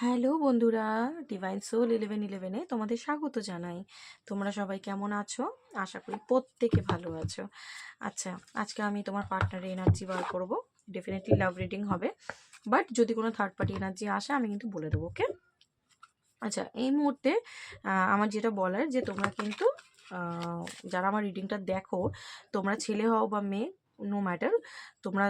Hello বন্ধুরা divine soul eleven ইলেভেনে তোমাদের স্বাগত জানাই। তোমরা সবাই কেমন আছো? আশা করি প্রত্যেকে ভালো আছো। আচ্ছা আজকে আমি তোমার পার্টনারের এনার্জি বার করব। ডেফিনেটলি লাভ রিডিং হবে। বাট যদি কোনো থার্ড পার্টি এনার্জি আসে, আমি কিন্তু বলে দেবো ওকে আচ্ছা এই মুহূর্তে আমার যেটা বলার যে তোমরা কিন্তু যারা আমার রিডিংটা দেখো, তোমরা ছেলে হও বা মেয়ে নো ম্যাটার। তোমরা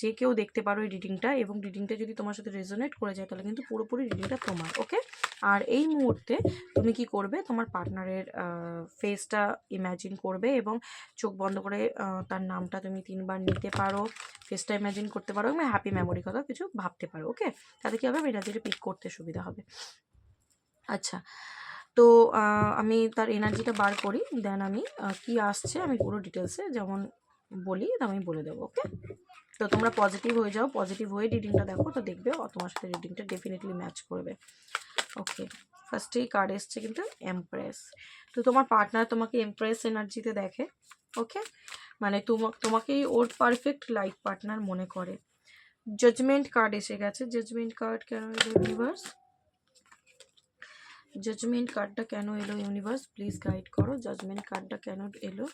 যে কেউ দেখতে পারো এই রিডিংটা এবং রিডিংটা যদি তোমার সাথে রেজোনেট করে যায়, তাহলে কিন্তু পুরোপুরি রিডিংটা তোমার ওকে আর এই মুহূর্তে তুমি কি করবে? তোমার পার্টনারের ফেসটা ইম্যাজিন করবে এবং চোখ বন্ধ করে তার নামটা তুমি তিনবার নিতে পারো ফেসটা ইম্যাজিন করতে পারো এবং হ্যাপি মেমোরি কথা কিছু ভাবতে পারো ওকে তাতে কী হবে? এনার্জিটা পিক করতে সুবিধা হবে। আচ্ছা তো আমি তার এনার্জিটা বার করি দেন আমি কি আসছে আমি পুরো ডিটেলসে যেমন বলি আমি বলে দেবো, ওকে? তো তোমরা পজিটিভ হয়ে যাও পজিটিভ হয়ে রিডিংটা দেখো, তো দেখবে তোমার সাথে রিডিংটা ডেফিনেটলি ম্যাচ করবে। ওকে ফার্স্টেই কার্ড এসছে কিন্তু এমপ্রেস তো তোমার পার্টনার তোমাকে এমপ্রেস এনার্জিতে দেখে, ওকে? মানে তোমা, তোমাকেই ওর পারফেক্ট লাইফ পার্টনার মনে করে। জাজমেন্ট কার্ড এসে গেছে। জাজমেন্ট কার্ড কেন এলো ইউনিভার্স জাজমেন্ট কার্ডটা কেন এলো ইউনিভার্স প্লিজ গাইড করো। জাজমেন্ট কার্ডটা কেন এলো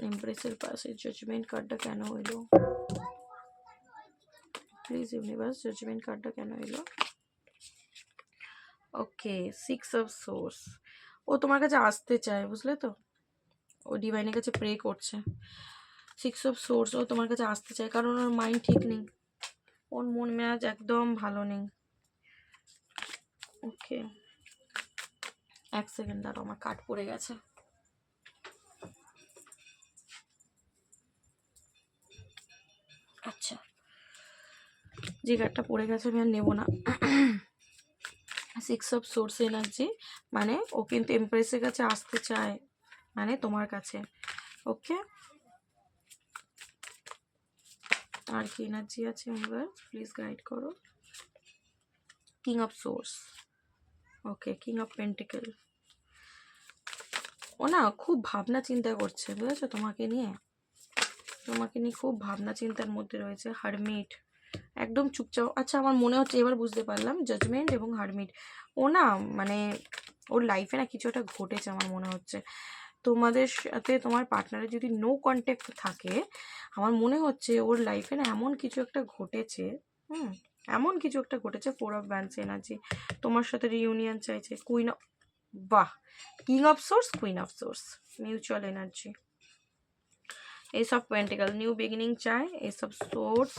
এমপ্রেসের পাশে জাজমেন্ট কার্ডটা কেন এলো প্লিজ ইউনিভার্স জাজমেন্ট কার্ডটা কেন এলো ওকে সিক্স অফ সোর্স ও তোমার কাছে আসতে চায়, বুঝলে তো? ও ডিভাইনের কাছে প্রে করছে। সিক্স অফ সোর্স ও তোমার কাছে আসতে চায় কারণ ওর মাইন্ড ঠিক নেই। ওর মন মেজাজ একদম ভালো নেই। ওকে এক সেকেন্ড দাঁড়াও, আমার কাট পড়ে গেছে। যে কার্ডটা পড়ে গেছে আমি আর নেব না। সিক্স অফ সোর্স এনার্জি মানে ও কিন্তু এমপ্রেসের কাছে আসতে চায় মানে তোমার কাছে। ওকে আর কি এনার্জি আছে ইউনিভার্স প্লিজ গাইড করো। King of swords okay king of pentacle ও না খুব ভাবনা চিন্তা করছে, বুঝেছ? তোমাকে নিয়ে। তোমাকে নিয়ে খুব ভাবনা চিন্তার মধ্যে রয়েছে হারমিট একদম চুপচাপ। আচ্ছা আমার মনে হচ্ছে এবার বুঝতে পারলাম জাজমেন্ট এবং হারমিট ও না মানে ওর লাইফে না কিছু একটা ঘটেছে আমার মনে হচ্ছে। তোমাদের সাথে তোমার পার্টনারের যদি নো কন্ট্যাক্ট থাকে, আমার মনে হচ্ছে ওর লাইফে না এমন কিছু একটা ঘটেছে, হুম, এমন কিছু একটা ঘটেছে ফোর অফ ব্যান্স এনার্জি তোমার সাথে রিউনিয়ন চাইছে কুইন অফ বাহ king of swords queen of swords mutual energy এইসব পেন্টিক্যাল নিউ বিগিনিং চায় এইসব সোর্স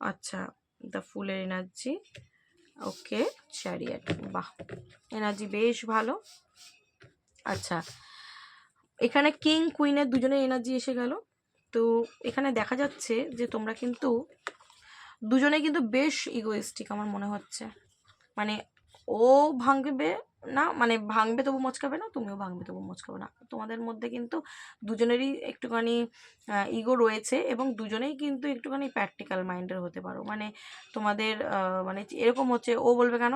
আচ্ছা দ্য ফুলের এনার্জি ওকে চ্যারিয়েট বাহ এনার্জি বেশ ভালো আচ্ছা এখানে কিং কুইনের দুজনের এনার্জি এসে গেল, তো এখানে দেখা যাচ্ছে যে তোমরা কিন্তু দুজনে কিন্তু বেশ ইগোয়েস্টিক আমার মনে হচ্ছে মানে ও ভাঙবে না মানে ভাঙবে তবু মচকাবে না, তুমিও ভাঙবে তবু মচকাবে না। তোমাদের মধ্যে কিন্তু দুজনেরই একটুখানি ইগো রয়েছে এবং দুজনেই কিন্তু একটুখানি প্র্যাকটিক্যাল মাইন্ডের হতে পারো। মানে তোমাদের মানে এরকম হচ্ছে, ও বলবে কেন?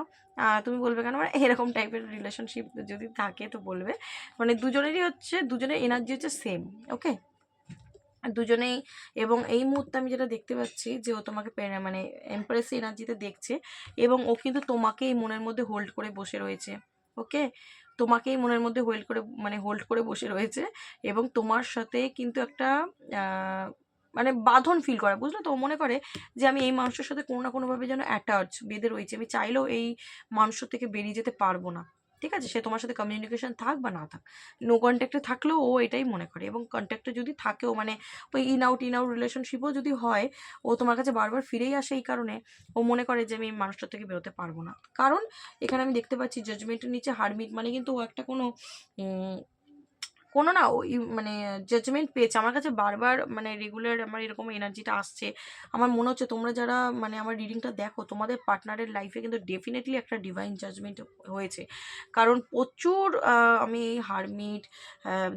তুমি বলবে কেন? মানে এরকম টাইপের রিলেশনশিপ যদি থাকে তো বলবে। মানে দুজনেরই হচ্ছে, দুজনের এনার্জি হচ্ছে সেম ওকে দুজনেই এবং এই মুহূর্তে আমি যেটা দেখতে পাচ্ছি যে ও তোমাকে মানে এমপ্রেস এনার্জিতে দেখছে এবং ও কিন্তু তোমাকেই মনের মধ্যে হোল্ড করে বসে রয়েছে। ওকে? তোমাকেই মনের মধ্যে হোল্ড করে মানে হোল্ড করে বসে রয়েছে এবং তোমার সাথে কিন্তু একটা মানে বাঁধন ফিল করে, বুঝলো তো? মনে করে যে আমি এই মানুষের সাথে কোনো না কোনোভাবে যেন অ্যাটাচ বেঁধে রয়েছে আমি চাইলেও এই মানুষের থেকে বেরিয়ে যেতে পারব না। ঠিক আছে? সে তোমার সাথে কমিউনিকেশন থাক বা না থাক নো কন্ট্যাক্টে থাকলেও ও এটাই মনে করে। এবং কন্ট্যাক্টে যদি থাকেও মানে ওই ইন আউট ইন আউট রিলেশনশিপও যদি হয়, ও তোমার কাছে বারবার ফিরেই আসে এই কারণে, ও মনে করে যে আমি মানুষটার থেকে বেরোতে পারব না। কারণ, এখানে আমি দেখতে পাচ্ছি জাজমেন্টের নিচে হারমিট মানে কিন্তু ও একটা কোনো কোনো না ওই মানে জাজমেন্ট পেয়েছে। আমার কাছে বারবার মানে রেগুলার আমার এরকম এনার্জিটা আসছে। আমার মনে হচ্ছে তোমরা যারা মানে আমার রিডিংটা দেখো, তোমাদের পার্টনারের লাইফে কিন্তু ডেফিনেটলি একটা ডিভাইন জাজমেন্ট হয়েছে। কারণ প্রচুর আমি হারমিট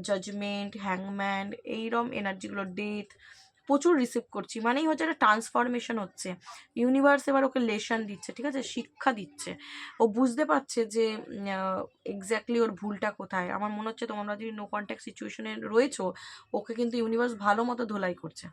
জাজমেন্ট হ্যাংম্যান এইরম এনার্জিগুলো ডেথ প্রচুর রিসিভ করছি। মানেই হচ্ছে একটা ট্রান্সফরমেশন হচ্ছে। ইউনিভার্স এবার ওকে লেশন দিচ্ছে, ঠিক আছে? শিক্ষা দিচ্ছে। ও বুঝতে পারছে যে এক্স্যাক্টলি ওর ভুলটা কোথায়। আমার মনে হচ্ছে তোমরা যদি নো কন্ট্যাক্ট সিচুয়েশনে রয়েছো, ওকে কিন্তু ইউনিভার্স ভালো মতো ধোলাই করছে।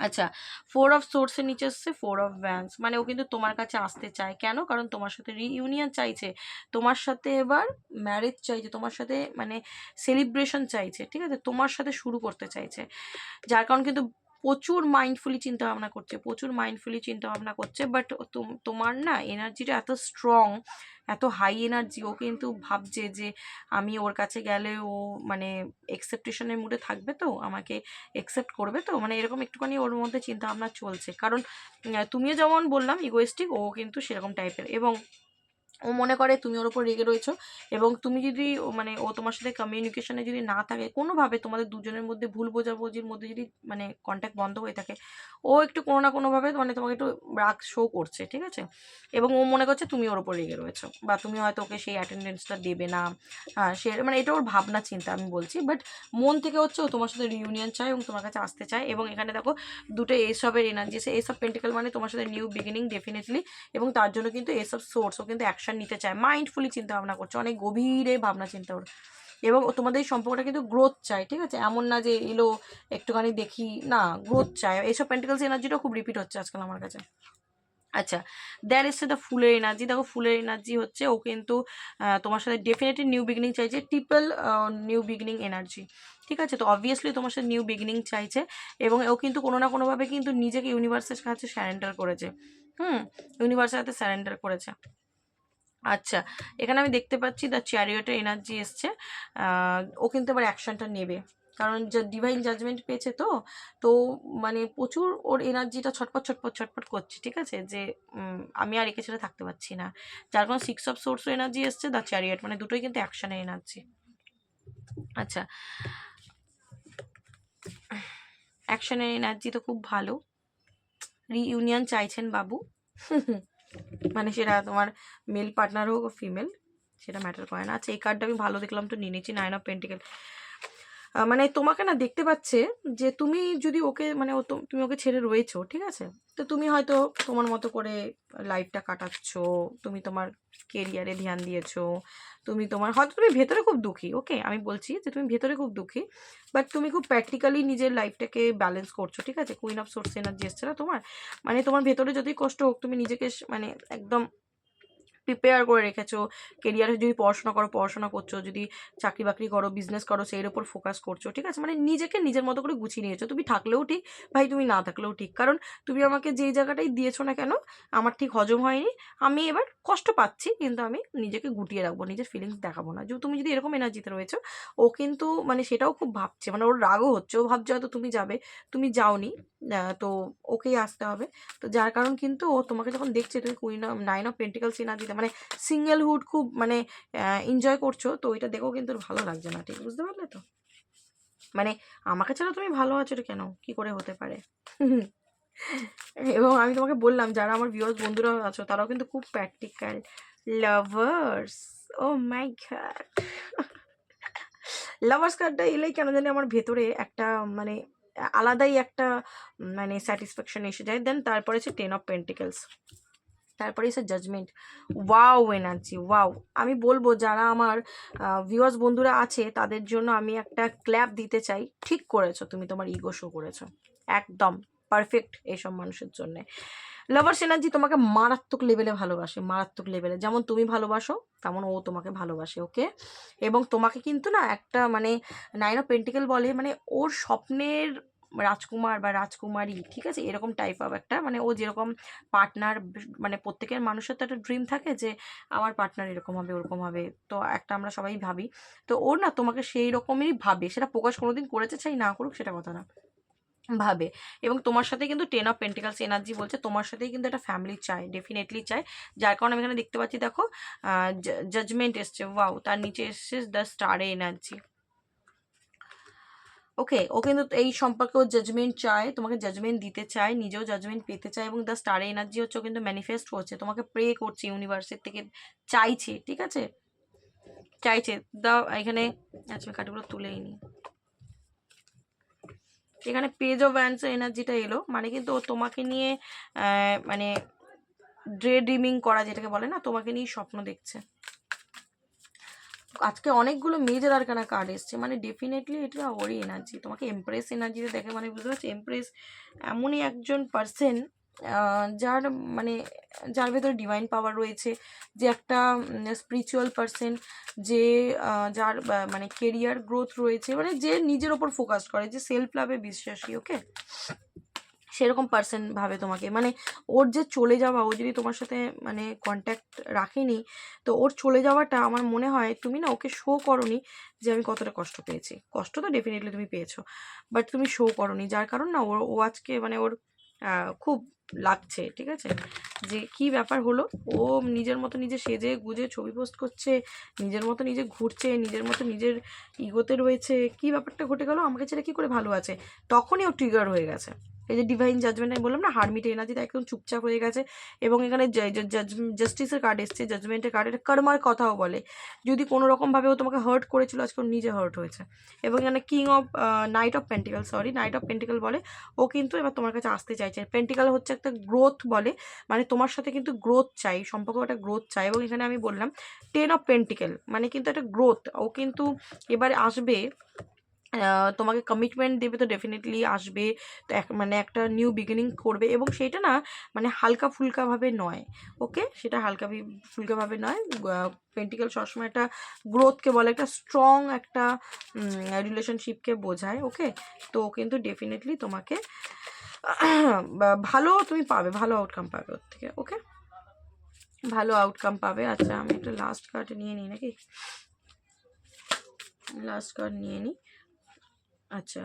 আচ্ছা ফোর অফ সোর্সের নিচে এসছে ফোর অফ ব্যান্স মানে ও কিন্তু তোমার কাছে আসতে চায়। কেন? কারণ তোমার সাথে রিইউনিয়ন চাইছে। তোমার সাথে এবার ম্যারেজ চাইছে, তোমার সাথে মানে সেলিব্রেশন চাইছে, ঠিক আছে? তোমার সাথে শুরু করতে চাইছে। যার কারণ কিন্তু প্রচুর মাইন্ডফুলি চিন্তা ভাবনা করছে, প্রচুর মাইন্ডফুলি চিন্তা ভাবনা করছে বাট তোমার না এনার্জিটা এত স্ট্রং এত হাই এনার্জি ও কিন্তু ভাবছে যে আমি ওর কাছে গেলে ও মানে এক্সেপ্টেশনের মুডে থাকবে তো, আমাকে একসেপ্ট করবে তো মানে এরকম একটুখানি ওর মধ্যে চিন্তা ভাবনা চলছে। কারণ তুমিও যেমন বললাম ইগোয়েস্টিক ও কিন্তু সেরকম টাইপের এবং ও মনে করে তুমি ওর উপর রেগে রয়েছো এবং তুমি যদি মানে ও তোমার সাথে কমিউনিকেশনে যদি না থাকে, কোনোভাবে তোমাদের দুজনের মধ্যে ভুল বোঝাবুঝির মধ্যে যদি মানে কন্ট্যাক্ট বন্ধ হয়ে থাকে, ও একটু কোনো না কোনোভাবে মানে তোমাকে একটু রাগ শো করছে, ঠিক আছে? এবং ও মনে করছে তুমি ওর উপর রেগে রয়েছো বা তুমি হয়তো ওকে সেই অ্যাটেন্ডেন্সটা দেবে না হ্যাঁ সে মানে এটা ওর ভাবনা চিন্তা আমি বলছি বাট মন থেকে হচ্ছে ও তোমার সাথে রিউনিয়ন চায় এবং তোমার কাছে আসতে চায় এবং এখানে দেখো দুটো এসবের এনার্জি এসে এসব পেন্টিক্যাল মানে তোমার সাথে নিউ বিগিনিং ডেফিনেটলি এবং তার জন্য কিন্তু এসব সোর্সও কিন্তু কিন্তু অ্যাকশন নিতে চায়। মাইন্ডফুলি চিন্তা ভাবনা করছে। অনেক গভীরে ভাবনা চিন্তা করছে এবং তোমাদের সম্পর্কটা কিন্তু গ্রোথ চায়, ঠিক আছে? এমন না যে এলো, একটুখানি দেখি, না গ্রোথ চায়। এইসব পেন্টিক্যালস এনার্জিটা খুব রিপিট হচ্ছে আজকাল আমার কাছে। আচ্ছা দ্যার ইস দ্য ফুলের এনার্জি দেখো ফুলের এনার্জি হচ্ছে ও কিন্তু তোমার সাথে ডেফিনেটলি নিউ বিগিনিং চাইছে ট্রিপল নিউ বিগিনিং এনার্জি ঠিক আছে? তো অবভিয়াসলি তোমার সাথে নিউ বিগিনিং চাইছে এবং ও কিন্তু কোনো না কোনোভাবে কিন্তু নিজেকে ইউনিভার্সের কাছে স্যারেন্ডার করেছে। হুম? ইউনিভার্সের হাতে স্যারেন্ডার করেছে। আচ্ছা এখানে আমি দেখতে পাচ্ছি দ্য চ্যারিয়টের এনার্জি এসছে। ও কিন্তু এবার অ্যাকশনটা নেবে। কারণ যে ডিভাইন জাজমেন্ট পেয়েছে তো তো মানে প্রচুর ওর এনার্জিটা ছটপট ছটপট ছটপট করছে, ঠিক আছে? যে আমি আর একে ছেড়ে থাকতে পারছি না। যার কারণ সিক্স অফ সোর্স এনার্জি এসছে দ্য চ্যারিয়ট মানে দুটোই কিন্তু অ্যাকশনের এনার্জি আচ্ছা। অ্যাকশনের এনার্জি তো খুব ভালো। রিইউনিয়ন চাইছেন বাবু। মানে সেটা তোমার মেল পার্টনার হোক ফিমেল সেটা ম্যাটার করে না। আচ্ছা এই কার্ডটা আমি ভালো দেখলাম, তো নিয়ে নিচ্ছি নাইন অফ পেন্টিকেল মানে তোমাকে না দেখতে পাচ্ছে যে তুমি যদি ওকে মানে ও তুমি ওকে ছেড়ে রয়েছো, ঠিক আছে? তো তুমি হয়তো তোমার মতো করে লাইফটা কাটাচ্ছ, তুমি তোমার কেরিয়ারে ধ্যান দিয়েছ, তুমি তোমার, হয়তো তুমি ভেতরে খুব দুঃখী ওকে আমি বলছি যে তুমি ভেতরে খুব দুঃখী বাট তুমি খুব প্র্যাকটিক্যালি নিজের লাইফটাকে ব্যালেন্স করছ, ঠিক আছে? কুইন অফ সোর্স এনার্জি এসছে না তোমার? মানে তোমার ভেতরে যদি কষ্ট হোক, তুমি নিজেকে মানে একদম প্রিপেয়ার করে রেখেছো। কেরিয়ারে যদি পড়াশোনা করো, পড়াশোনা করছ, যদি চাকরি বাকরি করো বিজনেস করো, সেই ওপর ফোকাস করছ, ঠিক আছে? মানে নিজেকে নিজের মতো করে গুছিয়ে নিয়েছো। তুমি থাকলেও ঠিক, ভাই তুমি না থাকলেও ঠিক। কারণ তুমি আমাকে যেই জায়গাটাই দিয়েছ না কেন, আমার ঠিক হজম হয়নি। আমি এবার কষ্ট পাচ্ছি, কিন্তু আমি নিজেকে গুটিয়ে রাখব, নিজের ফিলিংস দেখাবো না। যে তুমি যদি এরকম এনার্জিতে রয়েছো, ও কিন্তু মানে সেটাও খুব ভাবছে মানে ওর রাগও হচ্ছে। ও ভাবছে হয়তো তুমি যাবে, তুমি যাওনি। তো ওকেই আসতে হবে। তো যার কারণ কিন্তু ও তোমাকে যখন দেখছে তুমি কুইন নাইন অফ পেন্টিকালস দিতে মানে সিঙ্গেলহুড খুব মানে এনজয় করছ, তো ওইটা দেখেও কিন্তু ভালো লাগছে না, ঠিক বুঝতে পারলে তো? মানে আমাকে ছাড়া তুমি ভালো আছো কেন? কি করে হতে পারে? এবং আমি তোমাকে বললাম, যারা আমার ভিউয়ার্স বন্ধুরা আছো, তারাও কিন্তু খুব practical lovers O my god lovers কার্ডটা এলেই কেন জানি আমার ভেতরে একটা মানে আলাদাই একটা মানে স্যাটিসফ্যাকশন এসে যায়। দেন তারপরে হচ্ছে টেন অফ পেন্টিকেলস তারপরে এসে জাজমেন্ট ওয়াও এনার্জি ওয়াও আমি বলব যারা আমার ভিউয়ার্স বন্ধুরা আছে, তাদের জন্য আমি একটা ক্ল্যাপ দিতে চাই। ঠিক করেছ, তুমি তোমার ইগো শো করেছ। একদম। পারফেক্ট এইসব মানুষের জন্যে। লাভার্স এনার্জি তোমাকে মারাত্মক লেভেলে ভালোবাসে, মারাত্মক লেভেলে যেমন তুমি ভালোবাসো, তেমন ও তোমাকে ভালোবাসে ওকে এবং তোমাকে কিন্তু না একটা মানে নাইন অফ পেন্টিকেল বলে মানে ওর স্বপ্নের রাজকুমার বা রাজকুমারী, ঠিক আছে? এরকম টাইপ অফ একটা মানে ও যেরকম পার্টনার মানে প্রত্যেকের মানুষের তো একটা ড্রিম থাকে যে, আমার পার্টনার এরকম হবে, ওরকম হবে। তো একটা আমরা সবাই ভাবি। তো ওর না তোমাকে সেই রকমই ভাবে, সেটা প্রকাশ কোনোদিন করেছে, চাই না করুক, সেটা কথা না। ভাবে। এবং তোমার সাথে কিন্তু টেন অফ পেন্টিকালস এনার্জি বলছে, তোমার সাথেই কিন্তু একটা ফ্যামিলি চায় ডেফিনেটলি চায়। যার কারণে আমি এখানে দেখতে পাচ্ছি, দেখো জাজমেন্ট এসছে ওয়াও তার নিচে এসছে দ্য স্টারে এনার্জি ওকে ও কিন্তু এই সম্পর্কে ও জাজমেন্ট চায়, তোমাকে জাজমেন্ট দিতে চায়, নিজেও জাজমেন্ট পেতে চায় এবং দ্য স্টার এনার্জি হচ্ছে কিন্তু ম্যানিফেস্ট করছে। তোমাকে প্রে করছে ইউনিভার্সের থেকে, চাইছে, ঠিক আছে? চাইছে দা এখানে আচ্ছা কাঠগুলো তুলেই নি এখানে পেজ অফ অ্যান্সার এনার্জিটা এলো। মানে কিন্তু তোমাকে নিয়ে মানে ড্রে ড্রিমিং করা যেটাকে বলে না, তোমাকে নিয়ে স্বপ্ন দেখছে। আজকে অনেকগুলো মেজর আরকানা কার্ড এসছে। মানে ডেফিনেটলি এটা ওরই এনার্জি তোমাকে এমপ্রেস এনার্জিতে দেখে মানে বুঝতে পারছি? এমপ্রেস এমনই একজন পার্সন যার মানে যার ভেতরে ডিভাইন পাওয়ার রয়েছে, যে একটা স্পিরিচুয়াল পার্সন যে যার মানে কেরিয়ার গ্রোথ রয়েছে মানে যে নিজের ওপর ফোকাস করে, যে সেলফ লাভে বিশ্বাসী ওকে সেরকম পার্সন ভাবে তোমাকে। মানে ওর যে চলে যাওয়া, ও যদি তোমার সাথে মানে কন্ট্যাক্ট রাখেনি, তো ওর চলে যাওয়াটা আমার মনে হয়, তুমি না ওকে শো করনি যে আমি কতটা কষ্ট পেয়েছি। কষ্ট তো ডেফিনেটলি তুমি পেয়েছ বাট তুমি শো করনি। যার কারণ না ওর ও আজকে মানে ওর খুব লাগছে, ঠিক আছে? যে কি ব্যাপার হলো? ও নিজের মতো নিজে সেজে গুজে ছবি পোস্ট করছে, নিজের মতো নিজে ঘুরছে, নিজের মতো নিজের ইগোতে রয়েছে। কি ব্যাপারটা ঘটে গেলো? আমাকে ছেড়ে কি করে ভালো আছে? তখনই ও ট্রিগার হয়ে গেছে। এই যে ডিভাইন জাজমেন্ট আমি বললাম না হারমিট এনার্জিটা একদম চুপচাপ হয়ে গেছে এবং এখানে জাস্টিসের কার্ড এসছে জাজমেন্টের কার্ড এটা কর্মার কথাও বলে। যদি কোনো রকমভাবে ও তোমাকে হার্ট করেছিল, আজকে ওর নিজে হার্ট হয়েছে। এবং এখানে king of knight of pentacle sorry knight of pentacle বলে, ও কিন্তু এবার তোমার কাছে আসতে চাইছে। পেন্টিকাল হচ্ছে একটা গ্রোথ বলে মানে তোমার সাথে কিন্তু গ্রোথ চাই, সম্পর্ক একটা গ্রোথ চাই। এবং এখানে আমি বললাম টেন অফ পেন্টিকেল মানে কিন্তু একটা গ্রোথ ও কিন্তু এবারে আসবে তোমাকে কমিটমেন্ট দেবে তো ডেফিনেটলি আসবে। তো এক মানে একটা নিউ বিগিনিং করবে এবং সেটা না মানে হালকা ফুলকাভাবে নয় ওকে সেটা হালকা ফুলকাভাবে নয়। পেন্টিক্যাল সবসময় একটা গ্রোথকে বলে, একটা স্ট্রং একটা রিলেশনশিপকে বোঝায় ওকে তো কিন্তু ডেফিনেটলি তোমাকে ভালো তুমি পাবে, ভালো আউটকাম পাবে ওর থেকে ওকে ভালো আউটকাম পাবে। আচ্ছা আমি একটা লাস্ট কার্ড নিয়ে নিই নাকি? লাস্ট কার্ড নিয়ে নিই। আচ্ছা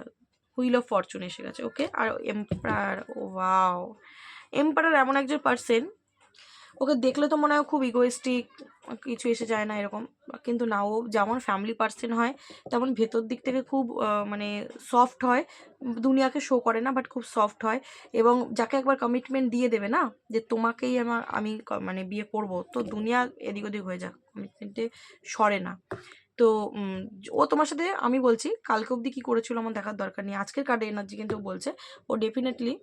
হুইল অফ ফরচুন এসে গেছে ওকে আর এম্পায়ার ও ওয়াও এম্পায়ার এমন একজন পার্সন ওকে দেখলে তো মনে হয় খুব ইগোয়েস্টিক কিছু এসে যায় না এরকম, কিন্তু না, ও যেমন ফ্যামিলি পার্সন হয়, তেমন ভেতর দিক থেকে খুব মানে সফট হয়, দুনিয়াকে শো করে না বাট খুব সফট হয়, এবং যাকে একবার কমিটমেন্ট দিয়ে দেবে না, যে তোমাকেই আমার, আমি মানে বিয়ে করব, তো দুনিয়া এদিক ওদিক হয়ে যাক কমিটমেন্টে সরে না। তো ও তোমার সাথে আমি বলছি, কালকে অবধি কী করেছিল আমার দেখার দরকার নেই। আজকের কার্ডে এনার্জি কিন্তু বলছে, ও ডেফিনেটলি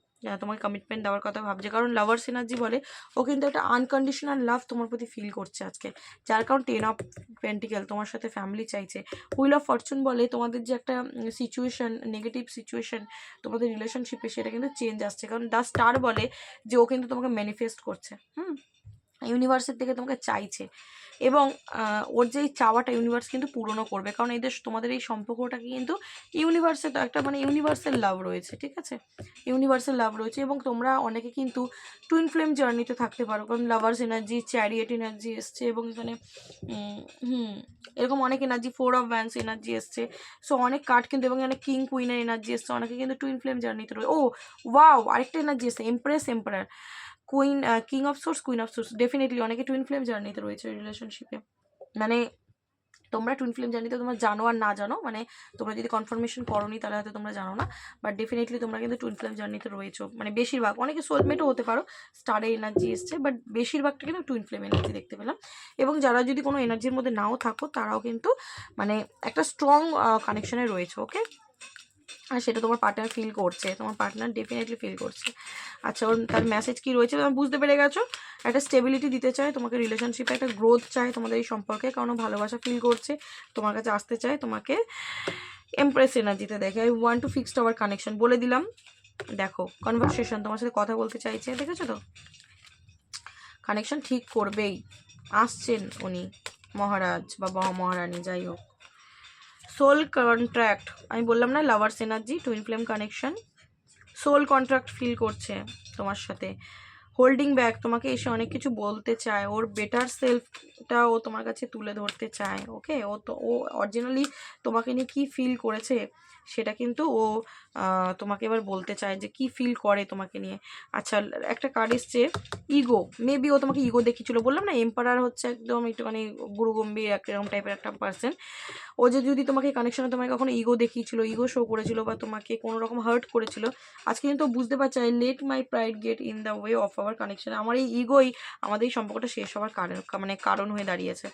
তোমাকে কমিটমেন্ট দেওয়ার কথা ভাবছে। কারণ লাভার্স এনার্জি বলে, ও কিন্তু একটা আনকন্ডিশনাল লাভ তোমার প্রতি ফিল করছে আজকে। যার কারণ টেন অফ পেন্টিক্যাল তোমার সাথে ফ্যামিলি চাইছে। হুইল অফ ফরচুন বলে, তোমাদের যে একটা সিচুয়েশন নেগেটিভ সিচুয়েশন তোমাদের রিলেশনশিপে সেটা কিন্তু চেঞ্জ আসছে। কারণ দ্য স্টার বলে যে, ও কিন্তু তোমাকে ম্যানিফেস্ট করছে। হুম? ইউনিভার্সের থেকে তোমাকে চাইছে। এবং ওর যে চাওয়াটা ইউনিভার্স কিন্তু পূরণও করবে। কারণ এদের তোমাদের এই সম্পর্কটাকে কিন্তু ইউনিভার্সে তো একটা মানে ইউনিভার্সাল লাভ রয়েছে, ঠিক আছে? ইউনিভার্সাল লাভ রয়েছে এবং তোমরা অনেকে কিন্তু টুইন ফ্লেম জার্নিতে থাকতে পারো। কারণ লাভার্স এনার্জি চ্যারিয়েট এনার্জি এসছে এবং এখানে হুম, এরকম অনেক energy four of wands energy এসছে। সো অনেক কার্ড কিন্তু এবং এখানে কিং কুইনের এনার্জি এসছে। অনেকে কিন্তু টুইন ফ্লেম জার্নিতে রয়েছে ও ওয়াও আরেকটা এনার্জি এসছে empress emperor queen king of swords queen of swords definitely অনেকে টুইন ফ্লেম জার্নিতে রয়েছে রিলেশনশিপে মানে তোমরা টুইন ফ্লেম জার্নিতে তোমরা জানো আর না জানো মানে তোমরা যদি কনফার্মেশন করোনি তাহলে হয়তো তোমরা জানো না। বাট ডেফিনেটলি তোমরা কিন্তু টুইন ফ্লেম জার্নিতে রয়েছো। মানে বেশিরভাগ, অনেকে সোলমেটও হতে পারো স্টারে এনার্জি এসছে বাট বেশিরভাগটা কিন্তু টুইন ফ্লেম এনার্জি দেখতে পেলাম। এবং যারা যদি কোনো এনার্জির মধ্যে নাও থাকো, তারাও কিন্তু মানে একটা স্ট্রং কানেকশনে রয়েছে ওকে আর সেটা তোমার পার্টনার ফিল করছে, তোমার পার্টনার ডেফিনেটলি ফিল করছে। আচ্ছা ওর তার মেসেজ কি রয়েছে? তুমি বুঝতে পেরে গেছো? একটা স্টেবিলিটি দিতে চায়, তোমাকে রিলেশনশিপে একটা গ্রোথ চায় তোমাদের এই সম্পর্কে, কারণ ভালোবাসা ফিল করছে, তোমার কাছে আসতে চায়, তোমাকে এমপ্রেস এনার্জিতে দেখে। I want to fixed our connection বলে দিলাম। দেখো কনভারসেশন তোমার সাথে কথা বলতে চাইছে, দেখেছ তো? কানেকশন ঠিক করবেই। আসছেন উনি, মহারাজ বা মহা- মহারানী যাই হোক। সোল কন্ট্রাক্ট আমি বললাম না lovers energy twin flame connection soul contract feel করছে তোমার সাথে। হোল্ডিং ব্যাক তোমাকে এসে অনেক কিছু বলতে চায়। ওর বেটার সেলফটা ও তোমার কাছে তুলে ধরতে চায় ওকে ও তো, ও অরিজিনালি তোমাকে নিয়ে কী ফিল করেছে? সেটা কিন্তু ও তোমাকে এবার বলতে চায় যে কি ফিল করে তোমাকে নিয়ে। আচ্ছা একটা কার্ড এসছে ইগো মেবি ও তোমাকে ইগো দেখিয়েছিল, বললাম না এম্পারার হচ্ছে একদম একটুখানি গুরুগম্ভীর একটা এরকম টাইপের একটা পার্সন ও যে যদি তোমাকে কানেকশনে তোমাকে কখনো ইগো দেখিয়েছিল ইগো শো করেছিল বা তোমাকে কোনো রকম হার্ট করেছিল, আজকে কিন্তু বুঝতে পারছে I let my pride get in the way of our connection আমার এই ইগোই আমাদের এই সম্পর্কটা শেষ হওয়ার কারণ মানে কারণ হয়ে দাঁড়িয়েছে।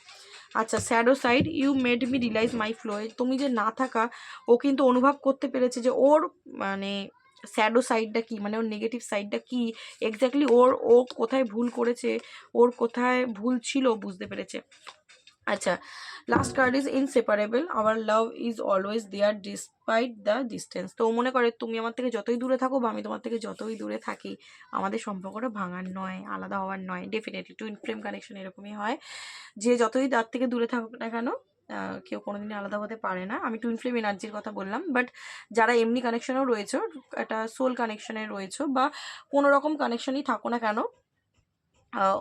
আচ্ছা shadow side you made me realise my flow তুমি যে না থাকা, ও কিন্তু অনুভব করতে পেরেছে যে ওর মানে স্যাডো সাইডটা কী মানে ওর নেগেটিভ সাইডটা কী এক্স্যাক্টলি ওর, ও কোথায় ভুল করেছে, ওর কোথায় ভুল ছিল বুঝতে পেরেছে। আচ্ছা last card is inseparable our love is always there despite the distance তো মনে করে, তুমি আমার থেকে যতই দূরে থাকো বা আমি তোমার থেকে যতই দূরে থাকি, আমাদের সম্পর্কটা ভাঙার নয়, আলাদা হওয়ার নয়। ডেফিনেটলি টুইন ফ্লেম কানেকশন এরকমই হয়। যে যতই তার থেকে দূরে থাকুক না কেন কেউ কোনোদিনই আলাদা হতে পারে না। আমি টুইন ফ্লেম এনার্জির কথা বললাম বাট যারা এমনি কানেকশনেও রয়েছে, একটা সোল কানেকশনে রয়েছে বা কোনো রকম কানেকশনই থাকো না কেন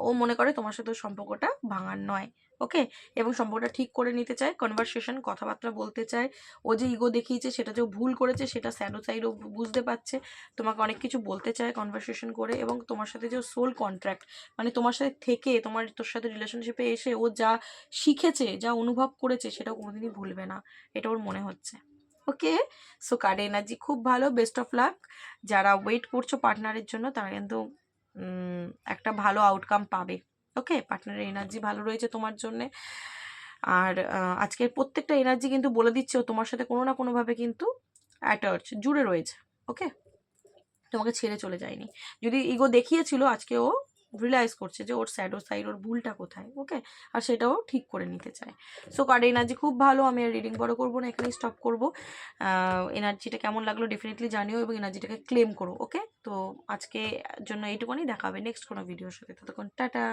ও মনে করে তোমার সাথে সম্পর্কটা ভাঙার নয়, ওকে? এবং সম্পর্কটা ঠিক করে নিতে চায় কনভারসেশন কথাবার্তা বলতে চায়। ও যে ইগো দেখিয়েছে, সেটা যে ভুল করেছে, সেটা স্যাডো সাইড ও বুঝতে পারছে। তোমাকে অনেক কিছু বলতে চায় কনভারসেশন করে এবং তোমার সাথে যে সোল কন্ট্রাক্ট মানে তোমার সাথে থেকে, তোমার, তোর সাথে রিলেশনশিপে এসে ও যা শিখেছে, যা অনুভব করেছে সেটা কোনোদিনই ভুলবে না। এটা ওর মনে হচ্ছে, ওকে? সো কার্ড এনার্জি খুব ভালো বেস্ট অফ লাক যারা ওয়েট করছ পার্টনারের জন্য, তারা কিন্তু একটা ভালো আউটকাম পাবে। ওকে পার্টনারের এনার্জি ভালো রয়েছে তোমার জন্যে। আর আজকের প্রত্যেকটা এনার্জি কিন্তু বলে দিচ্ছে ও তোমার সাথে কোনো না কোনোভাবে কিন্তু অ্যাটাচ জুড়ে রয়েছে। ওকে তোমাকে ছেড়ে চলে যায়নি। যদি ইগো দেখিয়েছিল আজকে ও রিয়েলাইজ করছে যে ওর স্যাডো সাইড ওর ভুলটা কোথায় ওকে আর সেটাও ঠিক করে নিতে চায়। সো কার্ড এনার্জি খুব ভালো আমি আর রিডিং বড় করব না এখানেই স্টপ করব। এনার্জিটা কেমন লাগল ডেফিনেটলি জানিও এবং এনার্জিটাকে ক্লেম করো ওকে তো আজকে জন্য এইটুকুনি দেখা হবে নেক্সট কোনো ভিডিওর সাথে। ততক্ষণ টাটা!